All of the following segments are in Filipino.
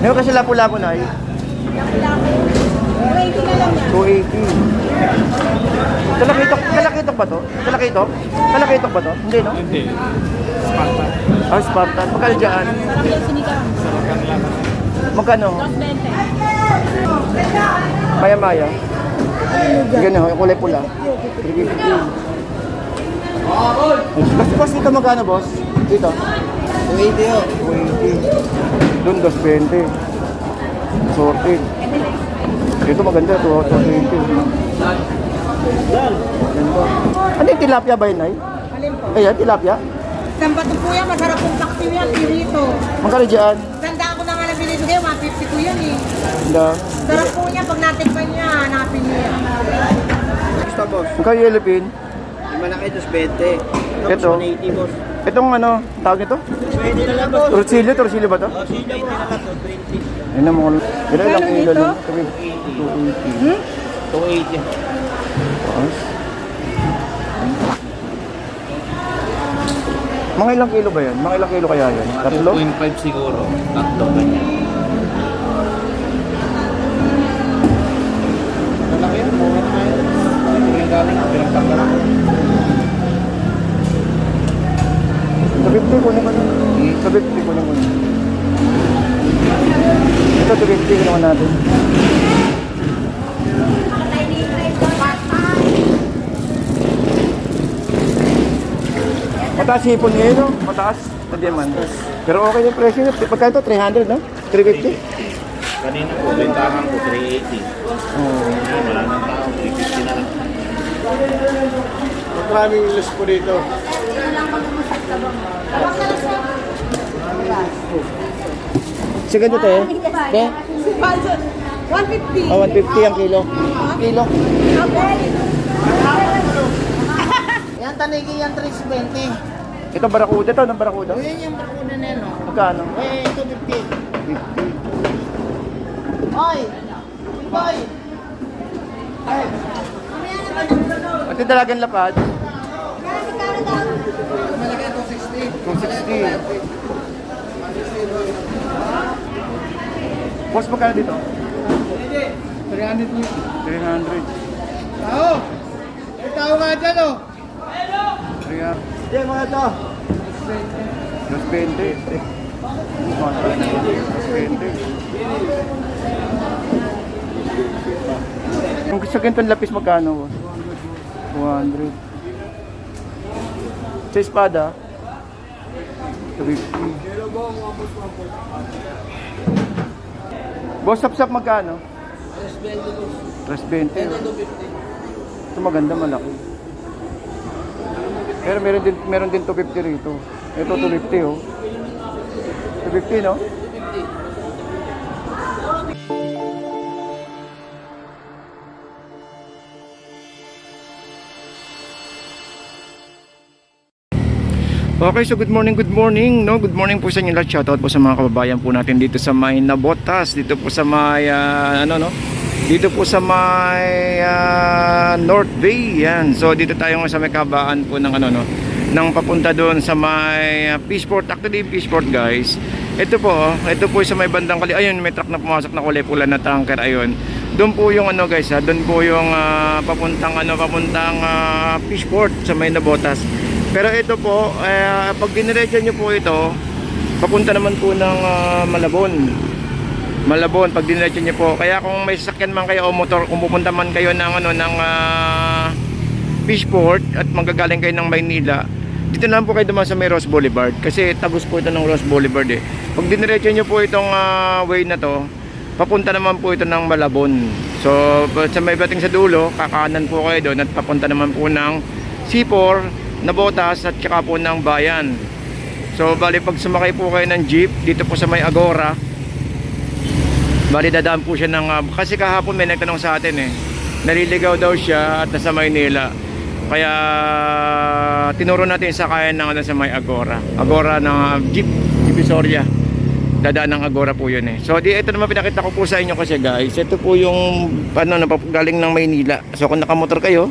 Meron kasi lapu-lapu na eh. 20 na lang yan. 280. Talakitok, talakitok ba to? Talakitok? Talakitok ba to? Hindi, no? Hindi. Spartan. Ah, Spartan. Lang. Magkano? 220. Maya-maya. Ganyan, yung kulay pula. 350. Boss, boss, dito magkano, boss? Dito? 280 yun. 280. Doon, 220. Sorted. Dito maganda, 220. Ganda. Ano yung tilapia ba yun, ay? Alin po? Ayan, tilapia. Isang bato po yan, masarap pong paksiw yan, pirito. Magkano dyan? Tandaan ko na nga na pirito kayo, 150 po yan eh. Ganda. Sarap po niya, pag natikman niya, hanapin niya. Gusto boss. Magkano yung yellow pin? Yung malaki, 220. Tapos Ito. 180 boss. Itong ano, tawag nito? 20 na lang boss. Torsilyo, torsilyo ba to? Oh, 20 na lang to, 20. Ayun na mga... Ilan lang kilo dito? lang? 280. Hmm? 280. Taas. Mga ilang kilo ba yan? Mga ilang kilo kaya yan? Tatlo? 2.5 siguro. Tatlo ganyan. Malaki yan, mura na yan. Ito yung galing, pinagtanggalan ko. Sa 50 kunin ko na. Sa 50 kunin ko na. Ito, sa 50 ko naman natin. Mataas hipon ngayon, no? Mataas. Hindi man. Pero okay yung presyo niya. Pagka ito, 300, no? 350? Kanina po, bentahan ko 380. Oo. Ngayon, wala nang tao, 350 na lang. Maraming ilos po dito. Sa ganito, te? Te? 150. Oh, 150 ang kilo. Kilo. Yan, tanigi yan, 320. Ito barakuda to, ng barakuda. Yan yung bakuna na no. Magkano? Eh, 250. 50. Oy! Boy! At yung dalagan lapad? Malaki 260. 260. Boss, magkano dito? 300 po. 300. Tao! May tao nga dyan oh! 300. Hindi, mga to. Plus 20. Plus 20. Yung sa ganitong lapis magkano? boss? 200. Sa espada? 350. Boss, sapsap magkano? 320. 320. Ito maganda, malaki. Pero meron din meron din 250 rito. Ito 250 oh. 250 no? Okay, so good morning, good morning, no? Good morning po sa inyo lahat. Shoutout po sa mga kababayan po natin dito sa may Nabotas, dito po sa may ah, ano no? Dito po sa may ah, North Bay, yan. So dito tayo ngayon sa may kabaan po ng ano no, ng papunta doon sa may ah, Peaceport. Actually, Peaceport guys. Ito po, oh, ito po sa may bandang kali. Ayun, may truck na pumasok na kulay pula na tanker ayun. Doon po yung ano guys, ha? doon po yung ah, papuntang ano, papuntang ah, Peaceport sa may Nabotas. Pero ito po, eh, pag diniretso nyo po ito, papunta naman po ng ah, Malabon. Malabon pag diniretso nyo po. Kaya kung may sasakyan man kayo o motor, kung pupunta man kayo ng ano ng ah, Fishport at magagaling kayo ng Maynila, dito lang po kayo dumaan sa may Ross Boulevard kasi tagos po ito ng Ross Boulevard eh. Pag diniretso nyo po itong ah, way na to, papunta naman po ito ng Malabon. So sa may bating sa dulo, kakanan po kayo doon at papunta naman po ng C4 na botas at saka po ng bayan. So bali pag sumakay po kayo ng jeep dito po sa may Agora, bali dadaan po siya ng ah, kasi kahapon may nagtanong sa atin eh. Naliligaw daw siya at nasa Maynila. Kaya tinuro natin sa kaya ng ano sa may Agora. Agora ng ah, jeep, Divisoria. Dadaan ng Agora po yun eh. So di ito naman pinakita ko po sa inyo kasi guys. Ito po yung ano galing ng Maynila. So kung nakamotor kayo,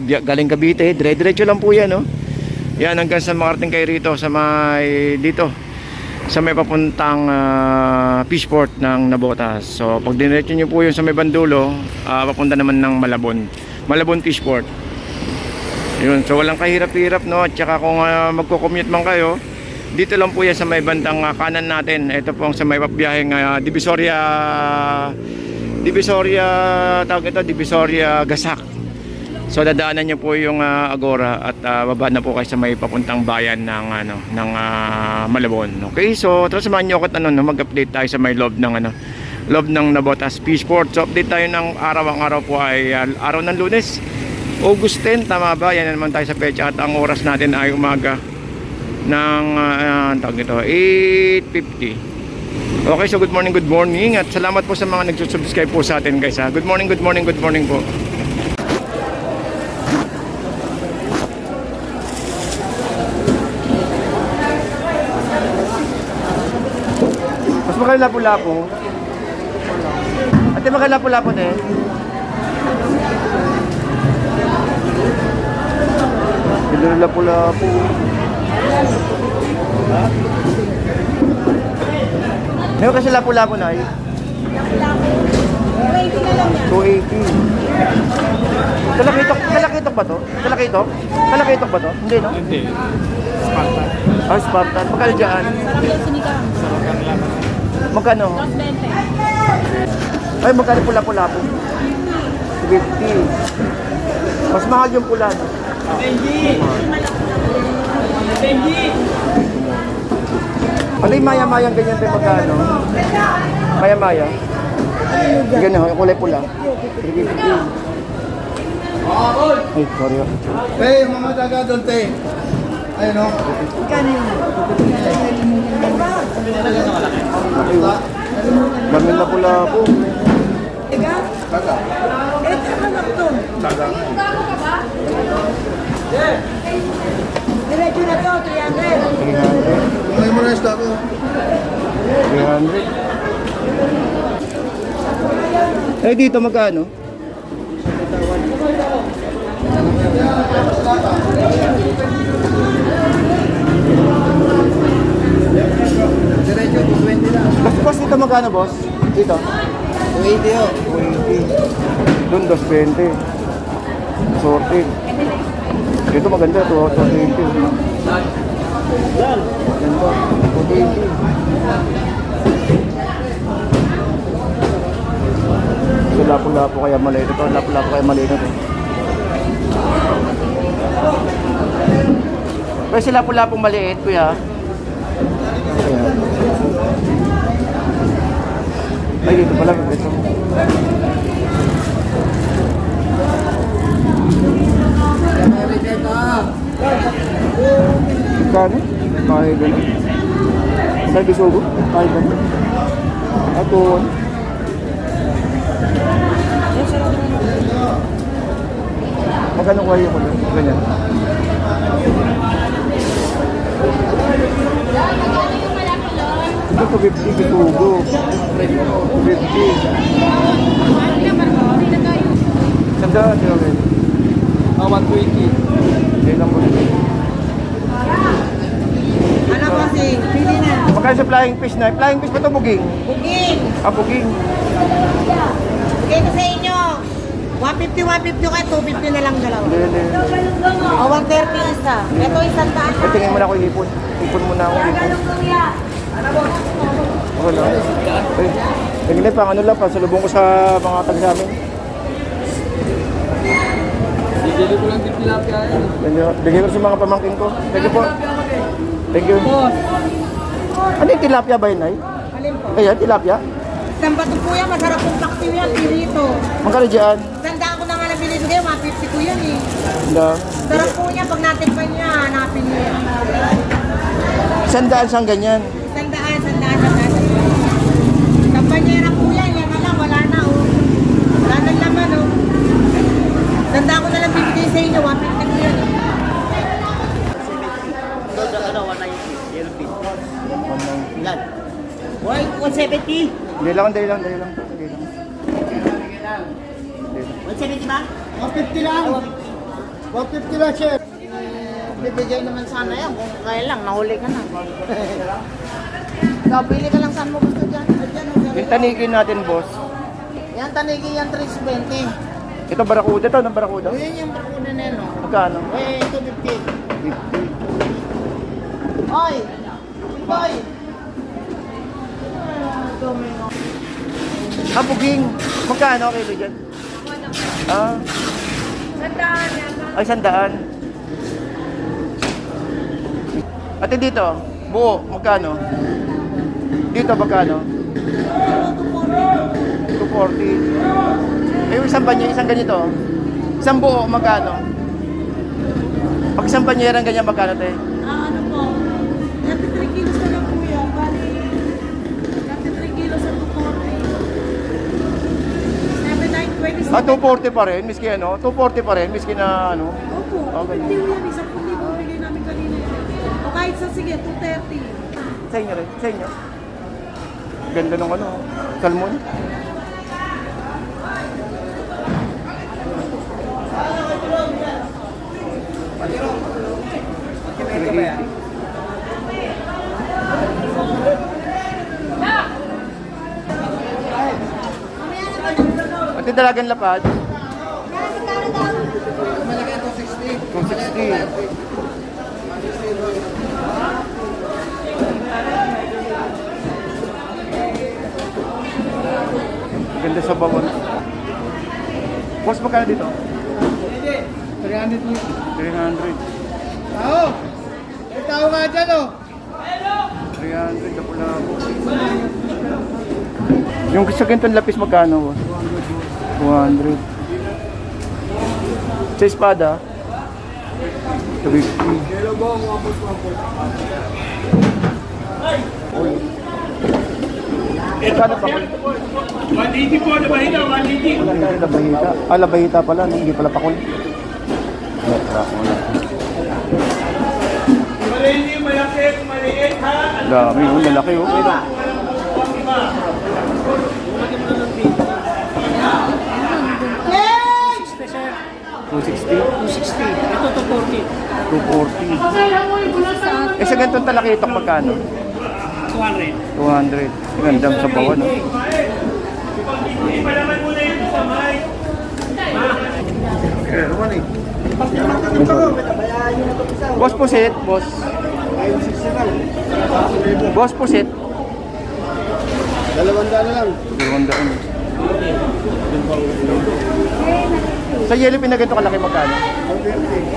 biya- galing Cavite, dire-diretso lang po yan no. Yan hanggang sa makarating kayo rito sa may dito sa may papuntang ah, Fishport ng Nabotas. So pag diretso nyo po yung sa may bandulo, ah, papunta naman ng Malabon. Malabon Fishport. Yun, so walang kahirap-hirap no. At saka kung uh, magko-commute man kayo, dito lang po yan sa may bandang ah, kanan natin. Ito po ang sa may papbiyaheng uh, Divisoria Divisoria tawag ito Divisoria Gasak. So dadaanan niyo po yung ah, Agora at ah, baba na po kayo sa may papuntang bayan ng ano ng ah, Malabon. Okay? So tara samahan niyo ako at ano no, mag-update tayo sa may loob ng ano loob ng Nabotas Fishport. So update tayo ng araw ang araw po ay ah, araw ng Lunes. August 10 tama ba? Yan na naman tayo sa pecha at ang oras natin ay umaga ng uh, tawag ito 8.50 Okay, so good morning, good morning at salamat po sa mga nagsusubscribe po sa atin guys ha. Good morning, good morning, good morning po. Mas makalapo-lapo. Ate makalapo-lapo na eh. Lapo-lapo. Meron kasi lapo-lapo na eh. 280. Kalakitok, kalakitok ba to? Kalakitok? Kalakitok ba to? Hindi, no? Hindi. Spartan. Ah, Spartan. Magkano dyan? Magkano? Ay, magkano pula-pula po? 50. Mas mahal yung pula, no? Ano yung maya-mayang ganyan tayo magkano? Maya-maya? Ganyan, yung kulay pula. 350. Ay, sorry. ah. Yung mga taga doon, te. Ayun o. Gamit na pula po. Diretso na to, 300. 300. May mo na yung stock ko. 300. Eh dito magkano? Diretso, 220 Boss, boss dito magkano boss? Dito? 280 o. 20. Doon 220. Sorted. Dito maganda to, 220. Ganda. 220. So lapo-lapo kaya maliit ito, lapo-lapo kaya maliit ito. Pero sila lapo-lapo maliit, kuya. Ayan. Ay, dito pala. Ito. Kano? Kaya ganun. Sa bisugo? Kaya ganun. Ako. Magkano kaya ko? Ganyan. Ito 250 bisugo. 250. Sandaan, di ba? Ah, 120. Hindi lang po. Ano kasi, pili na. Magkano sa flying fish na? Flying fish ba ito buging? Booking. Ah, buging. Bigay ko sa inyo. 150, 150 kayo, 250 na lang dalawa. Hindi, hindi. O, 130 isa. Ito isang daan tingin mo na ako ipon. Ipon mo na ako ipon. Okay lang. Tingin na pang ano lang, pasalubong ko sa mga taga sa amin. Bibili ko lang tilapia yan. Bigyan bigyan ko sa mga pamangkin ko. Thank you po. Thank you. Ano yung tilapia ba yun, ay? Alin po? Ayan, tilapia. Isang bato po yan, masarap pong paksiw yan, pirito. Magkano dyan? Isang daan ko na nga nabili ko kayo, 150 ko yan eh. Hindi. Sarap po niya, pag natikpan niya, hanapin niyo yan. Sandaan sang ganyan. Na oh. Oh. Ko na lang bibigay sa inyo, 150 ko yan eh. Yan. Why, 170? Hindi lang, hindi lang, hindi lang. Hindi lang. 170 ba? 150 lang. 150 lang, chef. Bibigay naman sana yan, kung kaya lang, nahuli ka na. Ikaw, pili ka lang saan mo gusto dyan. Dyan, oh, dyan. Yung tanigin natin, boss. Yan, tanigi yan, 320. Ito, barakuda to. Anong barakuda? O, yan yung bakuna na yan, oh. Magkano? Eh, ito 50. Oy! Boy! Ah, buging. Magkano kilo dyan? Ah. Ay, sandaan. Ate dito, Buo, magkano? Dito magkano? 240. Eh, isang banya, isang ganito. Isang buo, magkano? Pag isang banyerang ganyan, magkano tayo? Ah, ano po? 33 kilos na lang kuya. Bali, 33 kilos at 240. 7, 9, 20. Ah, 240 pa rin, miski ano? 240 pa rin, miski na ano? Opo, ah, okay. 50 yun, isang sa sige, 230. Sa inyo rin, sa inyo. Ganda ng ano, salmon. Pati dalagan lapad. 260. Ganda sa bawon. Boss, magkano dito? 300 mo. 300. Tao! May tao nga dyan oh! 300 na pula ako. Yung sa ganitong lapis magkano? boss? 200. Sa espada? 250. Magkano pa? 180 po, nabahita, 180. Magkano yung labahita? Ah, labahita pala, no? hindi pala pakul. Maliit yung malaki, maliit ha. Dami, oh, lalaki oh. 260? 260. Ito, 240. 240. Eh sa ganitong talakitok magkano? 200. 200. Gandang sa bawan. No? Hindi pa naman muna yung sa may. Boss pusit, boss. Boss pusit. Dalawang daan na lang. Dalawang daan. Sa yellow pin na ganito kalaki magkano?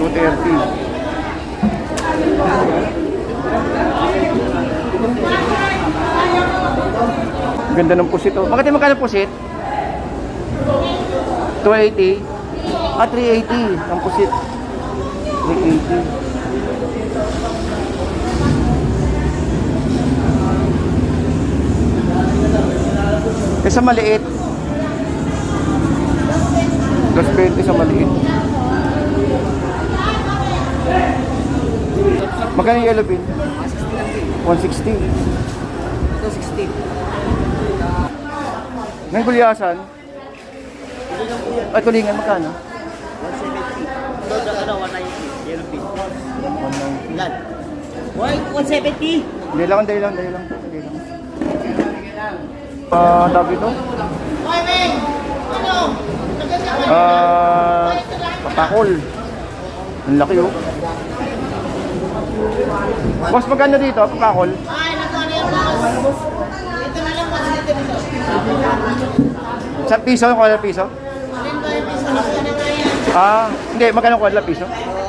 230. Ganda ng pusit oh. Bakit magkano pusit? 280. Ah, 380 ang pusit. 380. Eh sa maliit. 220 sa maliit. Magkano yung yellow bean? 160. 260. Ngayon gulyasan? Ay, tulingan, magkano? 170. Ito, ano, 190. Yellow pin. 190. Ilan? Why, 170? Hindi lang, hindi lang, hindi lang. Hindi lang. Ah, tawag ito? Hoy, Meng! Ano? Ah, patakol. Ang laki oh. Boss, magkano dito? Patakol? Ay, naku, ano yung boss? Ito na lang, boss. Dito dito. Sa piso, yung kuwala piso? Alin ba yung piso? Ah, hindi, magkano kuwala piso? Oh,